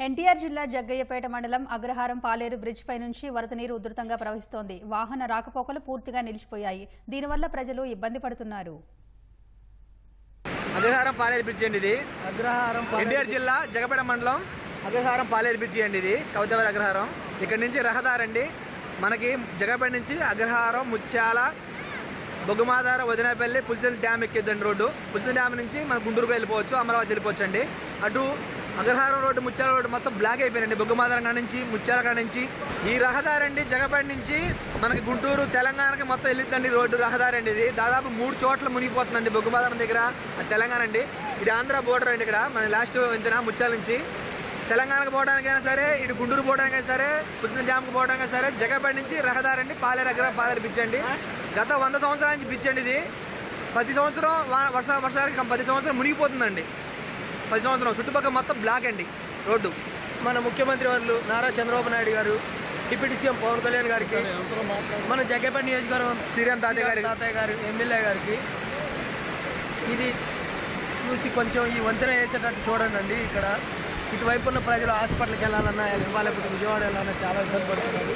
ఎన్టీఆర్ జిల్లా జగ్గయ్యపేట మండలం అగ్రహారం పాలేరు బ్రిడ్జ్ పై నుంచి వరద నీరు ఉధృతంగా ప్రవహిస్తోంది. వాహన రాకపోకలు పూర్తిగా నిలిచిపోయాయి. దీనివల్ల ప్రజలు ఇబ్బంది పడుతున్నారు. అగ్రహారం పాలేరు బ్రిడ్జి అండి ఇది. అగ్రహారం ఎన్టీఆర్ జిల్లా జగపేట మండలం అగ్రహారం పాలేరు బ్రిడ్జి అండి ఇది కవితవారి అగ్రహారం. ఇక్కడ నుంచి రహదారి అండి. మనకి జగపేట నుంచి అగ్రహారం ముత్యాల బొగ్గుమాదార వదినపల్లి పులిచెల డ్యామ్ ఎక్కిద్దండి రోడ్డు. పులిచెల డ్యామ్ నుంచి మన గుంటూరుకు వెళ్ళిపోవచ్చు అమరావతి వెళ్ళిపోవచ్చు అండి. అటు అగ్రహారం రోడ్డు ముత్యాల రోడ్డు మొత్తం బ్లాక్ అయిపోయినండి బొగ్గుమాదార కాడ నుంచి ముత్యాల కాడ నుంచి. ఈ రహదారి అండి జగపడి నుంచి మనకి గుంటూరు తెలంగాణకి మొత్తం వెళ్ళిద్దండి రోడ్డు రహదారి అండి ఇది. దాదాపు మూడు చోట్ల మునిగిపోతుందండి బొగ్గుమాదరం దగ్గర. తెలంగాణ అండి. ఇది ఆంధ్ర బోర్డర్ అండి ఇక్కడ. మన లాస్ట్ వంతెన ముత్యాల నుంచి. తెలంగాణకు పోవడానికైనా సరే ఇటు గుంటూరు పోవడానికైనా సరే పుట్టిన జామ్కి పోవడానికైనా సరే జగపడి నుంచి రహదారి అండి. పాలేరు దగ్గర పాలేరు బ్రిడ్జ్ అండి. గత వంద సంవత్సరాల నుంచి బ్రిడ్జ్ అండి ఇది. ప్రతి సంవత్సరం వర్ష వర్షాలకి ప్రతి సంవత్సరం మునిగిపోతుందండి. ప్రతి సంవత్సరం చుట్టుపక్కల మొత్తం బ్లాక్ అండి రోడ్డు. మన ముఖ్యమంత్రి వారు నారా చంద్రబాబు నాయుడు గారు డిప్యూటీ సీఎం పవన్ కళ్యాణ్ గారికి మన జగ్గపేట నియోజకవర్గం శ్రీరామ్ తాతయ్య గారి తాతయ్య గారు ఎమ్మెల్యే గారికి. ఇది చూసి కొంచెం ఈ వంతెన వేసేటట్టు చూడండి అండి ఇక్కడ. ఇటువైపు ఉన్న ప్రజలు హాస్పిటల్కి వెళ్ళాలన్నా లేకపోతే విజయవాడ వెళ్ళాలన్నా చాలా ఇబ్బంది పడుతున్నారు.